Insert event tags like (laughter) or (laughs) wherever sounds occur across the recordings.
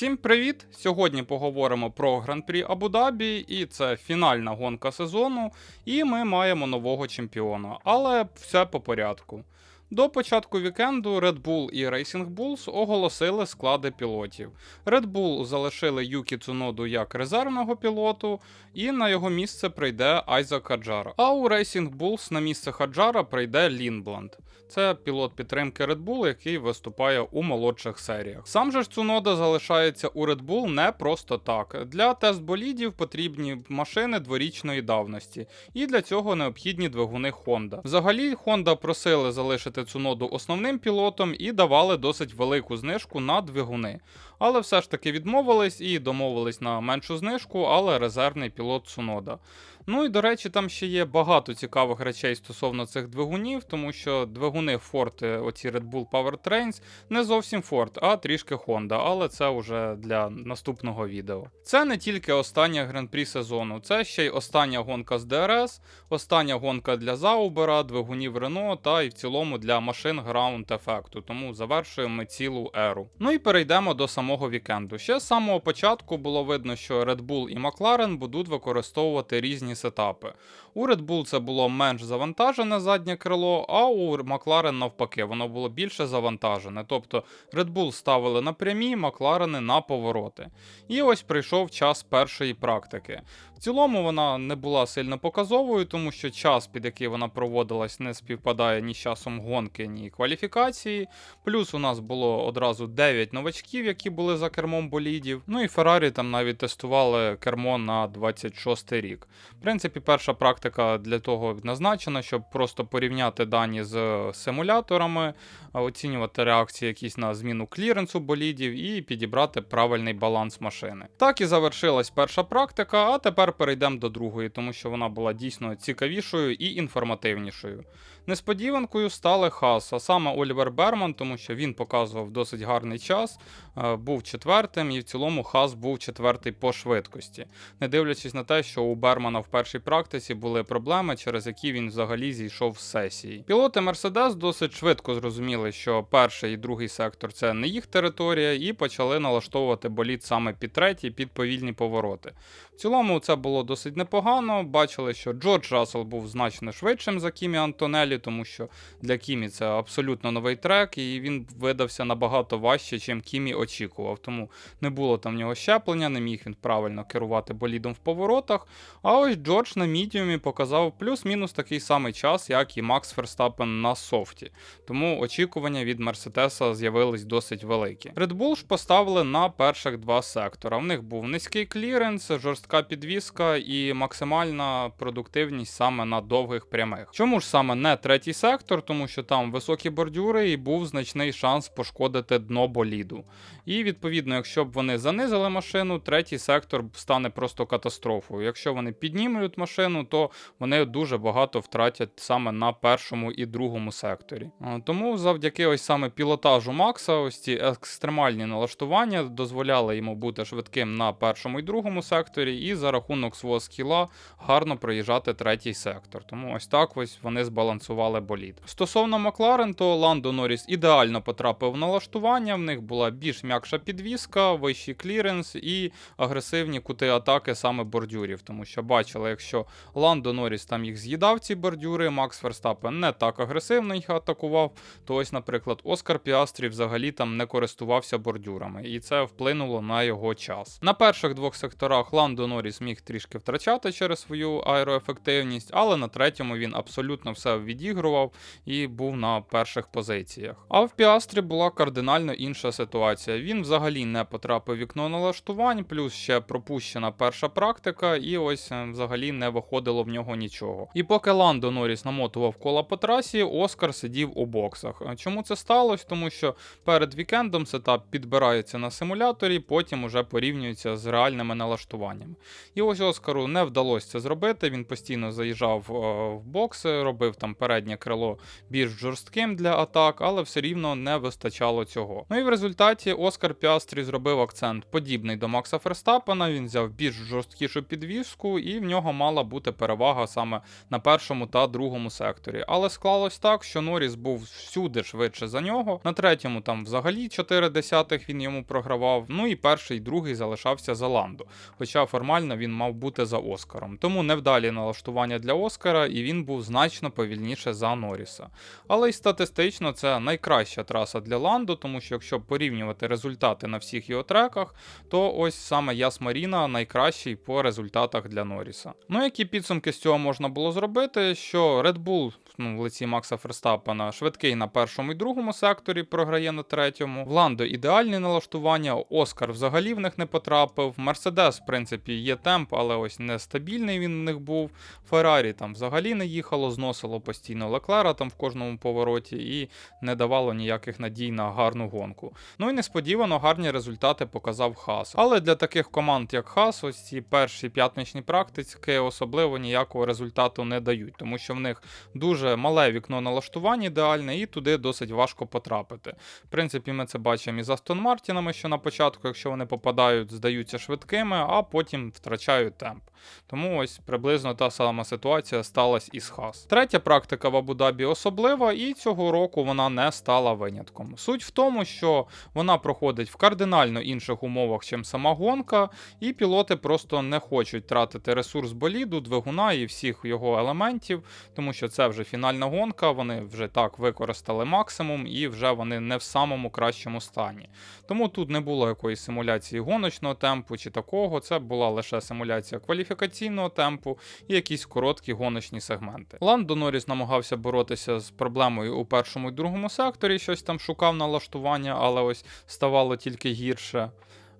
Всім привіт! Сьогодні поговоримо про Гран-прі Абу-Дабі, і це фінальна гонка сезону. І ми маємо нового чемпіона. Але все по порядку. До початку вікенду Red Bull і Racing Bulls оголосили склади пілотів. Red Bull залишили Юкі Цуноду як резервного пілоту, і на його місце прийде Айзак Хаджар. А у Racing Bulls на місце Хаджара прийде Лінбланд. Це пілот підтримки Red Bull, який виступає у молодших серіях. Сам же ж Цунода залишається у Red Bull не просто так. Для тест-болідів потрібні машини дворічної давності, і для цього необхідні двигуни Honda. Взагалі, Honda просили залишити Цуноду основним пілотом і давали досить велику знижку на двигуни. Але все ж таки відмовились і домовились на меншу знижку, але резервний пілот Цунода. Ну і до речі, там ще є багато цікавих речей стосовно цих двигунів, тому що двигуни Ford, е, оці Red Bull Powertrains, не зовсім Ford, а трішки Honda, але це вже для наступного відео. Це не тільки остання гран-прі сезону, це ще й остання гонка з ДРС, остання гонка для Заубера, двигунів Renault та і в цілому для машин Ground ефекту. Тому завершуємо цілу еру. Ну і перейдемо до самого вікенду. Ще з самого початку було видно, що Red Bull і McLaren будуть використовувати різні сетапи. У Red Bull це було менш завантажене заднє крило, а у McLaren навпаки, воно було більше завантажене. Тобто Red Bull ставили на прямі, McLaren на повороти. І ось прийшов час першої практики. В цілому вона не була сильно показовою, тому що час, під який вона проводилась, не співпадає ні з часом гонки, ні кваліфікації. Плюс у нас було одразу 9 новачків, які були за кермом болідів. Ну і Феррарі там навіть тестували кермо на 26 рік. В принципі, перша практика для того назначена, щоб просто порівняти дані з симуляторами, оцінювати реакції якісь на зміну кліренсу болідів і підібрати правильний баланс машини. Так і завершилась перша практика, а тепер перейдемо до другої, тому що вона була дійсно цікавішою і інформативнішою. Несподіванкою стали Хас, а саме Олівер Берман, тому що він показував досить гарний час, е, був четвертим, і в цілому Хас був четвертий по швидкості, не дивлячись на те, що у Бермана в першій практиці були проблеми, через які він взагалі зійшов з сесії. Пілоти Мерседес досить швидко зрозуміли, що перший і другий сектор це не їх територія, і почали налаштовувати боліт саме під третій, під повільні повороти. В цілому це було досить непогано. Бачили, що Джордж Рассел був значно швидшим за Кімі Антонелі, тому що для Кімі це абсолютно новий трек, і він видався набагато важче, чим Кімі очікував. Тому не було там в нього щеплення, не міг він правильно керувати болідом в поворотах. А ось Джордж на мідіумі показав плюс-мінус такий самий час, як і Макс Ферстапен на софті. Тому очікування від Мерседеса з'явились досить великі. Red Bull ж поставили на перших два сектора. В них був низький кліренс, жорстка підвіска і максимальна продуктивність саме на довгих прямих. Чому ж саме не третій сектор, тому що там високі бордюри і був значний шанс пошкодити дно боліду. І відповідно, якщо б вони занизили машину, третій сектор стане просто катастрофою. Якщо вони піднімуть машину, то вони дуже багато втратять саме на першому і другому секторі. Тому завдяки ось саме пілотажу Макса, ось ці екстремальні налаштування дозволяли йому бути швидким на першому і другому секторі, і за рахунок свого скіла гарно проїжджати третій сектор. Тому ось так ось вони збалансували болід. Стосовно Макларен, то Ландо Норріс ідеально потрапив в налаштування. В них була більш м'якша підвіска, вищий кліренс і агресивні кути атаки саме бордюрів. Тому що бачили, якщо Ландо Норріс там їх з'їдав, ці бордюри, Макс Верстапен не так агресивно їх атакував. То ось, наприклад, Оскар Піастрі взагалі там не користувався бордюрами, і це вплинуло на його час. На перших двох секторах Ландо Норріс міг трішки втрачати через свою аероефективність, але на третьому він абсолютно все відігрував і був на перших позиціях. А в Піастрі була кардинально інша ситуація. Він взагалі не потрапив вікно налаштувань, плюс ще пропущена перша практика, і ось е, взагалі не виходило в нього нічого. І поки Ландо Норріс намотував кола по трасі, Оскар сидів у боксах. Чому це сталося? Тому що перед вікендом сетап підбирається на симуляторі, потім уже порівнюється з реальними налаштуваннями. І ось Оскару не вдалося це зробити. Він постійно заїжджав е, в бокси, робив там переднє крило більш жорстким для атак, але все рівно не вистачало цього. Ну і в результаті Оскар Піастрі зробив акцент подібний до Макса Ферстапена. Він взяв більш жорсткішу підвіску, і в нього мала бути перевага саме на першому та другому секторі. Але склалось так, що Норріс був всюди швидше за нього. На третьому там взагалі 4 десятих він йому програвав. Ну і перший і другий залишався за Ландо. Хоча формально він мав бути за Оскаром. Тому невдалі налаштування для Оскара, і він був значно повільніше за Норріса. Але й статистично це найкраща траса для Ландо, тому що якщо порівнювати результати на всіх його треках, то ось саме Яс Маріна найкращий по результатах для Норріса. Ну які підсумки з цього можна було зробити? Що Red Bull ну, в лиці Макса Ферстапена швидкий на першому і другому секторі, програє на третьому. В Ландо ідеальні налаштування, Оскар взагалі в них не потрапив. Мерседес, в принципі, є темп, але ось нестабільний він в них був. Феррарі там взагалі не їхало, зносило постійно Леклера там в кожному повороті і не давало ніяких надій на гарну гонку. Ну і несподівано гарні результати показав Хас. Але для таких команд, як Хас, ось ці перші п'ятничні практики особливо ніякого результату не дають, тому що в них дуже мале вікно налаштування ідеальне, і туди досить важко потрапити. В принципі, ми це бачимо і з Астон Мартінами, що на початку, якщо вони попадають, здаються швидкими, а потім втрачають темп. Тому ось приблизно та сама ситуація сталася із Хас. Третя практика в Абу-Дабі особлива, і цього року вона не стала винятком. Суть в тому, що вона проходить в кардинально інших умовах, чим сама гонка, і пілоти просто не хочуть тратити ресурс боліду, двигуна і всіх його елементів, тому що це вже фінальна гонка. Вони вже так використали максимум і вже вони не в самому кращому стані. Тому тут не було якоїсь симуляції гоночного темпу чи такого. Це була лише симуляція кваліфікаційного темпу і якісь короткі гоночні сегменти. Ландо Норріс намагався боротися з проблемою у першому і другому секторі, щось там шукав налаштування, але ось ставало тільки гірше.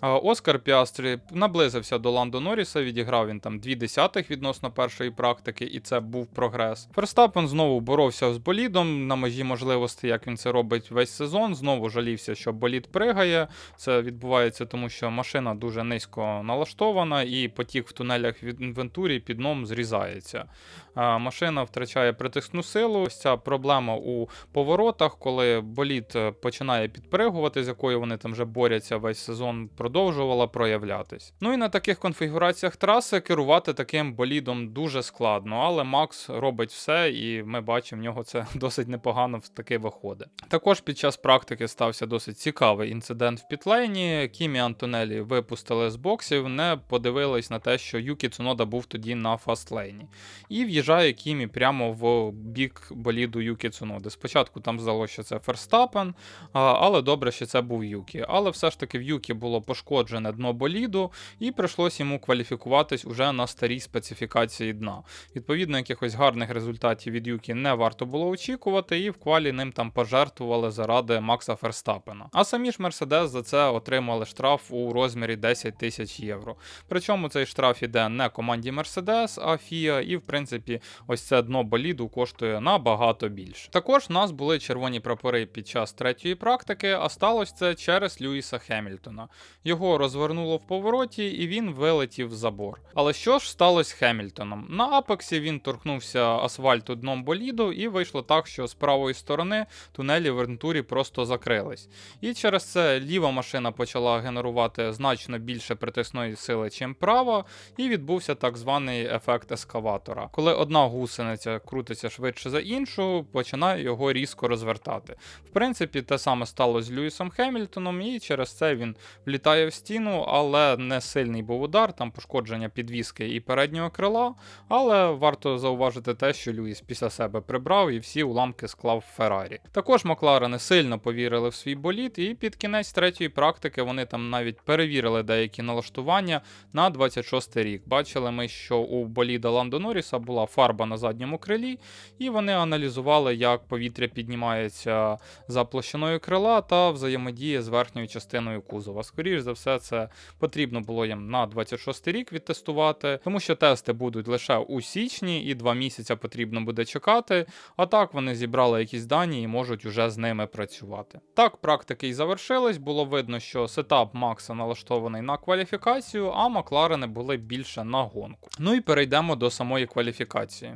Оскар Піастрі наблизився до Ландо Норріса, відіграв він там дві десятих відносно першої практики, і це був прогрес. Ферстапен знову боровся з болідом на межі можливості, як він це робить весь сезон. Знову жалівся, що болід пригає. Це відбувається тому, що машина дуже низько налаштована, і потік в тунелях від інвентурі під дном зрізається. Машина втрачає притискну силу. Ось ця проблема у поворотах, коли болід е, починає підпригувати, з якою вони там вже борються весь сезон продовжувала проявлятись. Ну і на таких конфігураціях траси керувати таким болідом дуже складно, але Макс робить все, і ми бачимо, в нього це (laughs) досить непогано таки виходить. Також під час практики стався досить цікавий інцидент в пітлейні. Кімі Антонелі випустили з боксів, не подивились на те, що Юкі Цунода був тоді на фастлейні. І в'їжджає Кімі прямо в бік боліду Юкі Цуноди. Спочатку там здалося, що це Ферстапен, але добре, що це був Юкі. Але все ж таки в Юкі було пошкоджене дно боліду, і прийшлось йому кваліфікуватись уже на старій специфікації дна. Відповідно, якихось гарних результатів від Юкі не варто було очікувати, і в квалі ним там пожертвували заради Макса Ферстапена. А самі ж Мерседес за це отримали штраф у розмірі 10 тисяч євро. Причому цей штраф іде не команді Мерседес, а FIA, і в принципі, ось це дно боліду коштує набагато більше. Також в нас були червоні прапори під час третьої практики, а сталося це через Льюіса Хемільтона. Його розвернуло в повороті, і він вилетів в забор. Але що ж сталося з Хемільтоном? На апексі він торкнувся асфальту дном боліду, і вийшло так, що з правої сторони тунелі в Вентурі просто закрились. І через це ліва машина почала генерувати значно більше притисної сили, чим права, і відбувся так званий ефект ескаватора. Коли одна гусениця крутиться швидше за іншу, починає його різко розвертати. В принципі, те саме сталося з Льюісом Хемільтоном, і через це він влітає в стіну, але не сильний був удар, там пошкодження підвіски і переднього крила. Але варто зауважити те, що Льюіс після себе прибрав і всі уламки склав в Феррарі. Також Макларени сильно повірили в свій боліт, і під кінець третьої практики вони там навіть перевірили деякі налаштування на 26 рік. Бачили ми, що у боліда Ландо Норріса була фарба на задньому крилі, і вони аналізували, як повітря піднімається за площиною крила та взаємодіє з верхньою частиною кузова. Скоріше за все, це потрібно було їм на 26 рік відтестувати, тому що тести будуть лише у січні, і два місяці потрібно буде чекати. А так вони зібрали якісь дані і можуть уже з ними працювати. Так, практики і завершились. Було видно, що сетап Макса налаштований на кваліфікацію, а Макларени були більше на гонку. Ну і перейдемо до самої кваліфікації.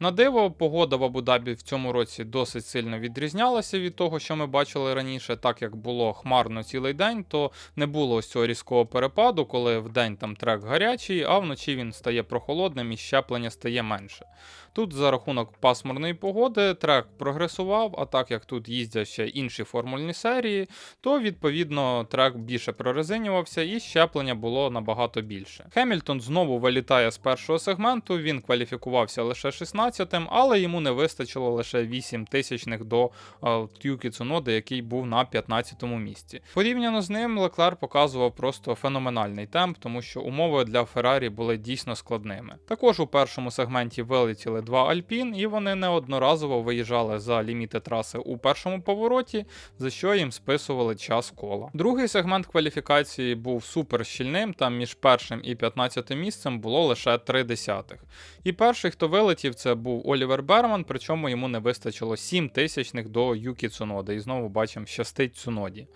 На диво, погода в Абу-Дабі в цьому році досить сильно відрізнялася від того, що ми бачили раніше, так як було хмарно цілий день, то не було ось цього різкого перепаду, коли в день там трек гарячий, а вночі він стає прохолодним і щеплення стає менше. Тут за рахунок пасмурної погоди трек прогресував, а так як тут їздять ще інші формульні серії, то відповідно трек більше прорезинювався і щеплення було набагато більше. Хемільтон знову вилітає з першого сегменту, він кваліфікувався лише 16-тим, але йому не вистачило лише 8 тисячних до е, Тюкі Цуноди, який був на 15-му місці. Порівняно з ним Леклер показував просто феноменальний темп, тому що умови для Феррарі були дійсно складними. Також у першому сегменті вилетіли два Альпін, і вони неодноразово виїжджали за ліміти траси у першому повороті, за що їм списували час кола. Другий сегмент кваліфікації був супер щільним. Там між першим і 15 місцем було лише 3 десятих. І перший, хто вилетів, це був Олівер Берман, причому йому не вистачило 7 тисячних до Юкі Цуноди. І знову бачимо, щастить Цуноді.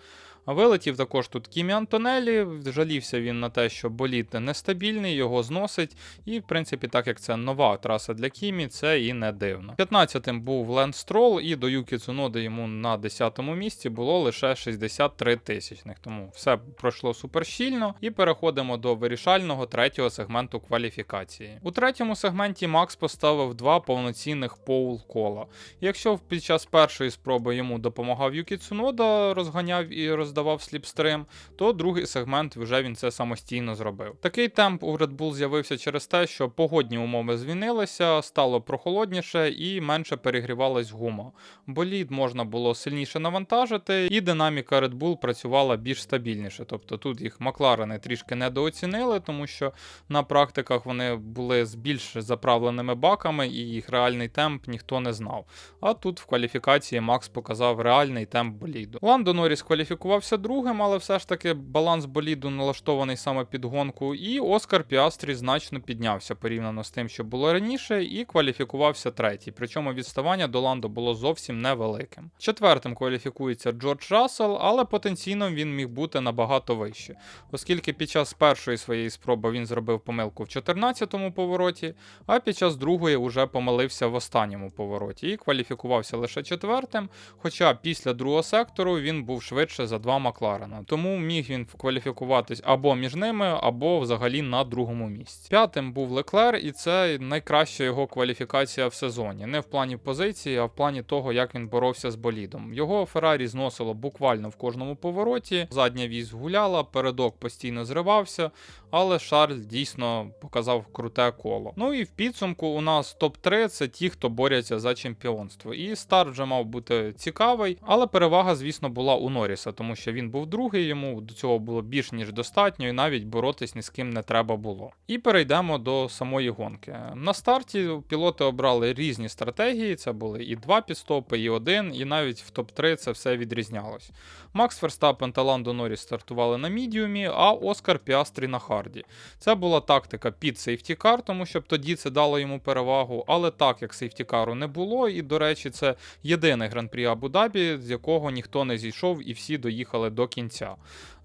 Вилетів також тут Кімі Антонелі. Жалівся він на те, що боліт нестабільний, його зносить. І, в принципі, так як це нова траса для Кімі, це і не дивно. 15-тим був Ленд Строл, і до Юкі Цуноди йому на 10-му місці було лише 63 тисячних. Тому все пройшло супер щільно. І переходимо до вирішального третього сегменту кваліфікації. У третьому сегменті Макс поставив два повноцінних поул кола. Якщо під час першої спроби йому допомагав Юкі Цунода, розганяв і роздавав сліпстрим, то другий сегмент вже він це самостійно зробив. Такий темп у Red Bull з'явився через те, що погодні умови змінилися, стало прохолодніше і менше перегрівалась гума. Болід можна було сильніше навантажити, і динаміка Red Bull працювала більш стабільніше. Тобто тут їх Макларени трішки недооцінили, тому що на практиках вони були з більш заправленими баками, і їх реальний темп ніхто не знав. А тут в кваліфікації Макс показав реальний темп боліду. Ландо Норріс кваліфікувався другим, але все ж таки баланс боліду налаштований саме під гонку. І Оскар Піастрі значно піднявся порівняно з тим, що було раніше, і кваліфікувався третій. Причому відставання до Ландо було зовсім невеликим. Четвертим кваліфікується Джордж Рассел, але потенційно він міг бути набагато вище, оскільки під час першої своєї спроби він зробив помилку в 14-му повороті, а під час другої вже помилився в останньому повороті і кваліфікувався лише четвертим. Хоча після другого сектору він був швидше за два Макларена. Тому міг він кваліфікуватись або між ними, або взагалі на другому місці. П'ятим був Леклер, і це найкраща його кваліфікація в сезоні. Не в плані позиції, а в плані того, як він боровся з болідом. Його Феррарі зносило буквально в кожному повороті. Задня вісь гуляла, передок постійно зривався, але Шарль дійсно показав круте коло. Ну і в підсумку у нас топ-3 це ті, хто борються за чемпіонство. І старт вже мав бути цікавий, але перевага, звісно, була у Норріса, тому що він був другий, йому до цього було більш ніж достатньо, і навіть боротись ні з ким не треба було. І перейдемо до самої гонки. На старті пілоти обрали різні стратегії. Це були і два підстопи, і один, і навіть в топ-3 це все відрізнялось. Макс Ферстапен та Ландо Норріс стартували на мідіумі, а Оскар Піастрі на харді. Це була тактика під сейфтікар, тому що тоді це дало йому перевагу. Але так як сейфтікару не було, і до речі, це єдиний гран-прі Абу-Дабі, з якого ніхто не зійшов і всі доїхали до кінця.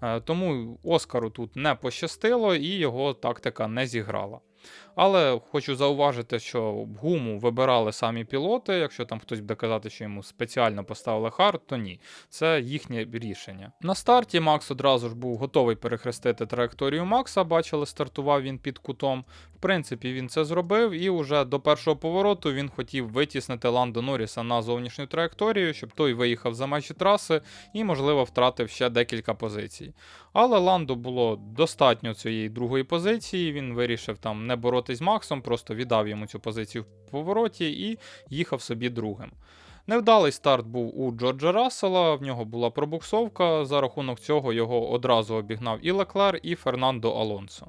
Е, Тому Оскару тут не пощастило і його тактика не зіграла. Але хочу зауважити, що гуму вибирали самі пілоти. Якщо там хтось буде казати, що йому спеціально поставили хард, то ні. Це їхнє рішення. На старті Макс одразу ж був готовий перехрестити траєкторію Макса. Бачили, стартував він під кутом. В принципі, він це зробив, і вже до першого повороту він хотів витіснити Ландо Норріса на зовнішню траєкторію, щоб той виїхав за межі траси і, можливо, втратив ще декілька позицій. Але Ландо було достатньо цієї другої позиції. Він вирішив там не боротись з Максом, просто віддав йому цю позицію в повороті і їхав собі другим. Невдалий старт був у Джорджа Рассела, в нього була пробуксовка. За рахунок цього його одразу обігнав і Леклер, і Фернандо Алонсо.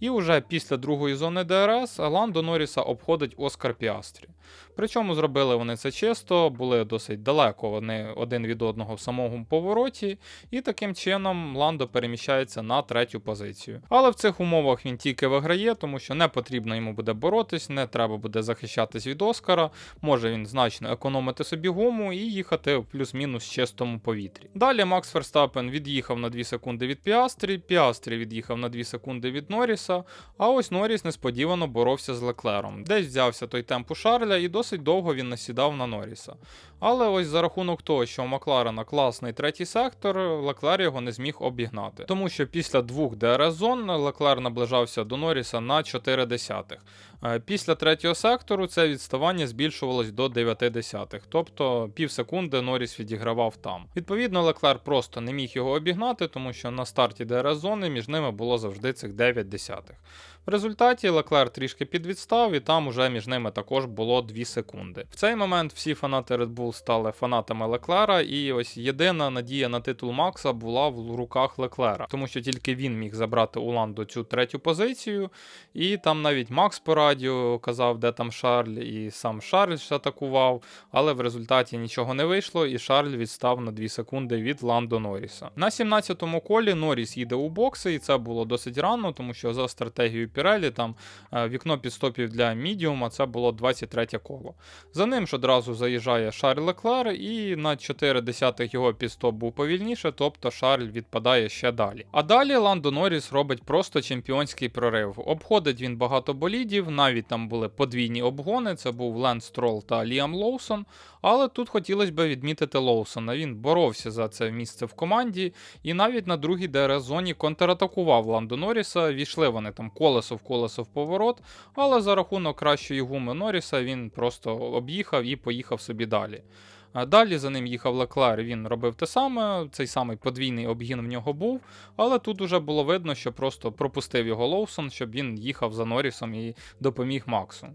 І вже після другої зони ДРС Ландо Норріса обходить Оскар Піастрі. Причому зробили вони це чисто, були досить далеко вони один від одного в самому повороті, і таким чином Ландо переміщається на третю позицію. Але в цих умовах він тільки виграє, тому що не потрібно йому буде боротись, не треба буде захищатись від Оскара. Може він значно економити собі гуму і їхати в плюс-мінус чистому повітрі. Далі Макс Ферстапен від'їхав на 2 секунди від Піастрі, Піастрі від'їхав на 2 секунди від Норріса, а ось Норріс несподівано боровся з Леклером. Десь взявся той темп у Шарля і досить довго він насідав на Норріса. Але ось за рахунок того, що у Макларена класний третій сектор, Леклер його не зміг обігнати. Тому що після двох ДРС зон Леклер наближався до Норріса на 4 десятих. Е, Після третього сектору це відставання збільшувалось до 9 десятих, тобто пів секунди Норріс відігравав там. Відповідно, Леклер просто не міг його обігнати, тому що на старті ДРС зони між ними було завжди цих 9 десятих. В результаті Леклер трішки підвідстав, і там уже між ними також було 2 секунди. В цей момент всі фанати Red Bull стали фанатами Леклера, і ось єдина надія на титул Макса була в руках Леклера, тому що тільки він міг забрати у Ландо цю третю позицію, і там навіть Макс по радіо казав, де там Шарль, і сам Шарль атакував, але в результаті нічого не вийшло, і Шарль відстав на 2 секунди від Ландо Норріса. На 17-му колі Норріс їде у бокси, і це було досить рано, тому що за стратегією Пірелі там е, вікно підстопів для мідіума це було 23 коло. За ним ж одразу заїжджає Шарль Леклер, і на 4 десятих його підстоп був повільніше, тобто Шарль відпадає ще далі. А далі Ландо Норріс робить просто чемпіонський прорив. Обходить він багато болідів, навіть там були подвійні обгони. Це був Ленс Строл та Ліам Лоусон. Але тут хотілося б відмітити Лоусона. Він боровся за це місце в команді, і навіть на другій ДРС зоні контратакував Ландо Норріса. Війшли вони там колесо в колесо в поворот, але за рахунок кращої гуми Норріса він просто об'їхав і поїхав собі далі. Далі за ним їхав Леклер, він робив те саме, цей самий подвійний обгін в нього був, але тут уже було видно, що просто пропустив його Лоусон, щоб він їхав за Норрісом і допоміг Максу.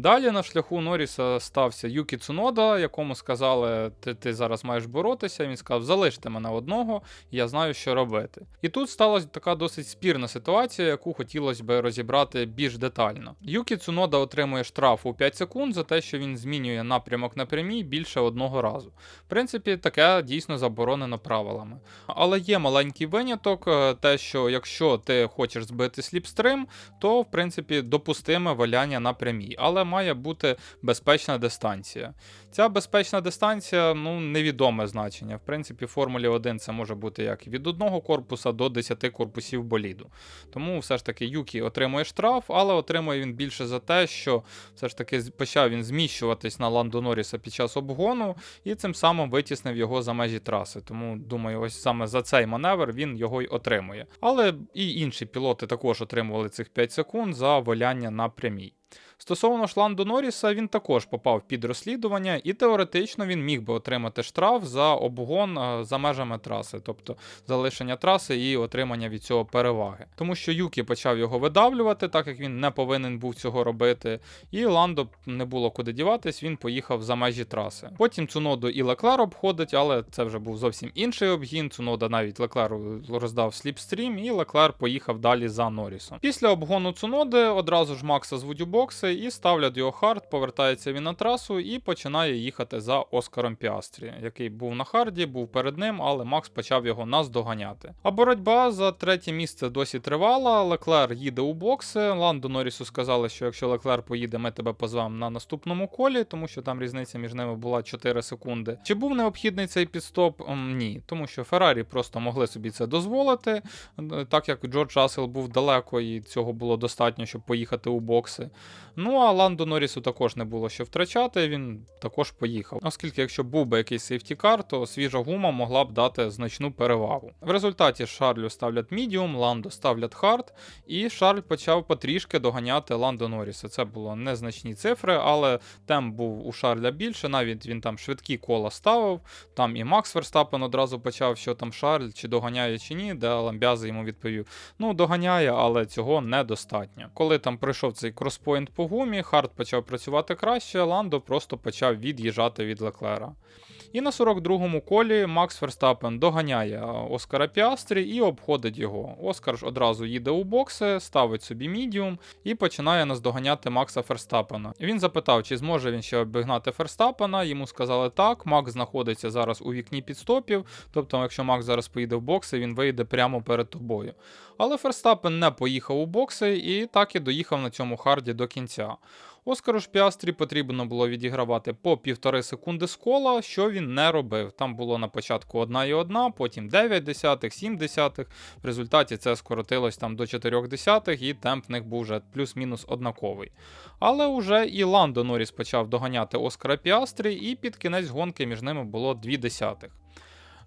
Далі на шляху Норріса стався Юкі Цунода, якому сказали, ти, ти зараз маєш боротися. Він сказав, залиште мене одного, я знаю, що робити. І тут сталася така досить спірна ситуація, яку хотілося б розібрати більш детально. Юкі Цунода отримує штраф у 5 секунд за те, що він змінює напрямок на прямій більше одного разу. В принципі, таке дійсно заборонено правилами. Але є маленький виняток, е, те, що якщо ти хочеш збити сліпстрим, то в принципі допустиме валяння на прямій, але має бути безпечна дистанція. Ця безпечна дистанція ну невідоме значення. В принципі, в Формулі 1 це може бути як від одного корпуса до 10 корпусів боліду. Тому все ж таки Юкі отримує штраф, але отримує він більше за те, що все ж таки почав він зміщуватись на Ландо Норріса під час обгону, і цим самим витіснив його за межі траси. Тому думаю, ось саме за цей маневр він його й отримує. Але і інші пілоти також отримували цих 5 секунд за валяння на прямій. Стосовно Шланду Норріса, він також попав під розслідування, і теоретично він міг би отримати штраф за обгон е, за межами траси, тобто залишення траси і отримання від цього переваги. Тому що Юкі почав його видавлювати, так як він не повинен був цього робити. І Ландо не було куди діватись, він поїхав за межі траси. Потім Цуноду і Леклер обходить, але це вже був зовсім інший обгін. Цунода навіть Леклеру роздав сліпстрім, і Леклер поїхав далі за Норрісом. Після обгону Цуноди одразу ж Макса звуть у бокси і ставлять його хард, повертається він на трасу і починає їхати за Оскаром Піастрі, який був на харді, був перед ним, але Макс почав його наздоганяти. А боротьба за третє місце досі тривала. Леклер їде у бокси. Ландо Норрісу сказали, що якщо Леклер поїде, ми тебе позвемо на наступному колі, тому що там різниця між ними була 4 секунди. Чи був необхідний цей підстоп? Ні, тому що Феррарі просто могли собі це дозволити, е, так як Джордж Рассел був далеко, і цього було достатньо, щоб поїхати у бокси. Ну а Ландо Норрісу також не було що втрачати, він також поїхав. Оскільки, якщо був би якийсь сейфтікар, то свіжа гума могла б дати значну перевагу. В результаті Шарлю ставлять мідіум, Ландо ставлять хард, і Шарль почав потрішки доганяти Ландо Норріса. Це було незначні цифри, але темп був у Шарля більше. Навіть він там швидкі кола ставив. Там і Макс Верстапен одразу почав, що там Шарль, чи доганяє, чи ні, де Ламбяза йому відповів: ну, доганяє, але цього недостатньо. Коли там пройшов цей кроспойнт по гумі, Хард почав працювати краще, Ландо просто почав від'їжджати від Леклера. І на 42-му колі Макс Ферстапен доганяє Оскара Піастрі і обходить його. Оскар ж одразу їде у бокси, ставить собі мідіум і починає наздоганяти Макса Ферстапена. Він запитав, чи зможе він ще обігнати Ферстапена. Йому сказали так. Макс знаходиться зараз у вікні підстопів. Тобто, якщо Макс зараз поїде в бокси, він вийде прямо перед тобою. Але Ферстапен не поїхав у бокси і так і доїхав на цьому харді до кінця. Оскару ж Піастрі потрібно було відігравати по півтори секунди з кола, що він не робив. Там було на початку одна і одна, потім 9 десятих, 7 десятих. В результаті це скоротилось там до 4 десятих, і темп в них був вже плюс-мінус однаковий. Але вже і Ландо Норріс почав доганяти Оскара Піастрі, і під кінець гонки між ними було 2 десятих.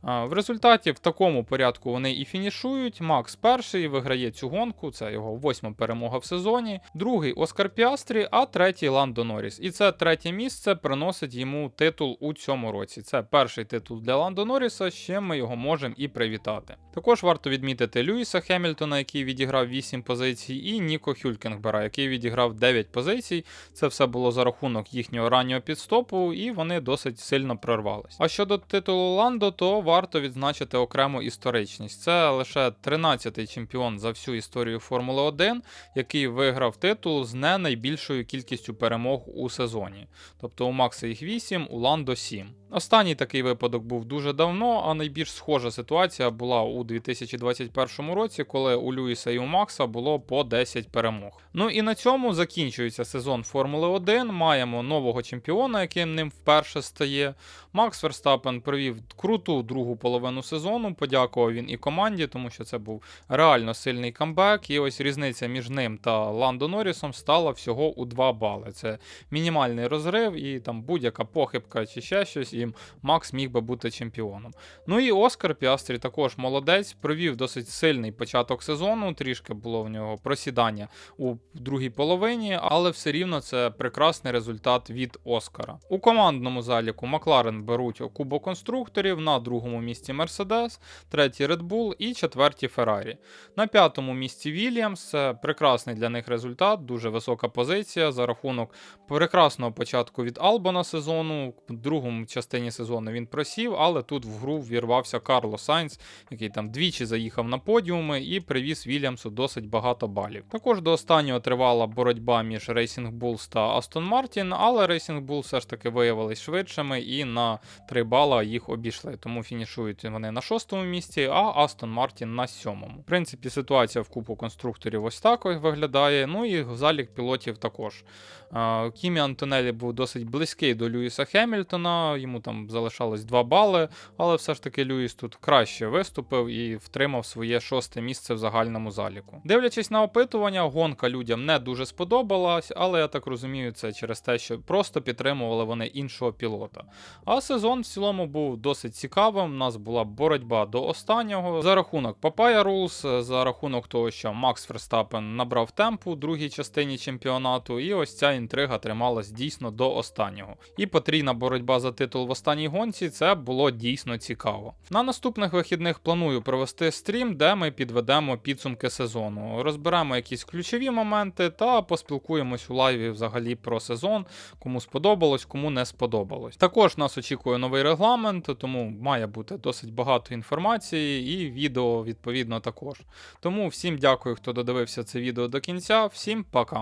В результаті в такому порядку вони і фінішують. Макс перший виграє цю гонку, це його восьма перемога в сезоні. Другий Оскар Піастрі, а третій Ландо Норріс. І це третє місце приносить йому титул у цьому році. Це перший титул для Ландо Норріса, ще ми його можемо і привітати. Також варто відмітити Льюіса Хемільтона, який відіграв 8 позицій, і Ніко Хюлькенгбера, який відіграв 9 позицій. Це все було за рахунок їхнього раннього підстопу, і вони досить сильно прорвались. А щодо титулу Ландо, то варто відзначити окрему історичність. Це лише 13-й чемпіон за всю історію Формули 1, який виграв титул з не найбільшою кількістю перемог у сезоні. Тобто у Макса їх 8, у Ландо 7. Останній такий випадок був дуже давно, а найбільш схожа ситуація була у 2021 році, коли у Люїса і у Макса було по 10 перемог. Ну і на цьому закінчується сезон Формули 1. Маємо нового чемпіона, яким ним вперше стає. Макс Верстапен провів круту другу половину сезону. Подякував він і команді, тому що це був реально сильний камбек. І ось різниця між ним та Ландо Норрісом стала всього у 2 бали. Це мінімальний розрив, і там будь-яка похибка чи ще щось, і Макс міг би бути чемпіоном. Ну і Оскар Піастрі також молодець, провів досить сильний початок сезону. Трішки було в нього просідання у другій половині, але все рівно це прекрасний результат від Оскара. У командному заліку Макларен беруть кубок конструкторів на другому місці Мерседес, третій Red Bull і четвертій Феррарі. На п'ятому місці Вільямс. Прекрасний для них результат, дуже висока позиція за рахунок прекрасного початку від Албана сезону. В другому частині сезону він просів, але тут в гру вірвався Карло Сайнц, який там двічі заїхав на подіуми і привіз Вільямсу досить багато балів. Також до останнього тривала боротьба між Racing Bulls та Aston Martin, але Racing Bulls все ж таки виявились швидшими і на 3 бала їх обійшли. Тому фінішують вони на шостому місці, а Aston Martin на сьомому. В принципі, ситуація в купу конструкторів ось так виглядає. Ну і залік пілотів також. Кімі Антонелі був досить близький до Льюіса Хемільтона, йому там залишалось 2 бали, але все ж таки Льюіс тут краще виступив і втримав своє шосте місце в загальному заліку. Дивлячись на опитування, гонка людям не дуже сподобалась, але я так розумію, це через те, що просто підтримували вони іншого пілота. А сезон в цілому був досить цікавим. У нас була боротьба до останнього за рахунок Папая Рулс, за рахунок того, що Макс Ферстапен набрав темпу у другій частині чемпіонату, і ось ця інтрига трималась дійсно до останнього. І потрійна боротьба за титул в останній гонці це було дійсно цікаво. На наступних вихідних планую провести стрім, де ми підведемо підсумки сезону, розберемо якісь ключові моменти та поспілкуємось у лайві взагалі про сезон, кому сподобалось, кому не сподобалось. Також нас очікує новий регламент, тому має бути досить багато інформації і відео відповідно також. Тому всім дякую, хто додивився це відео до кінця. Всім пока.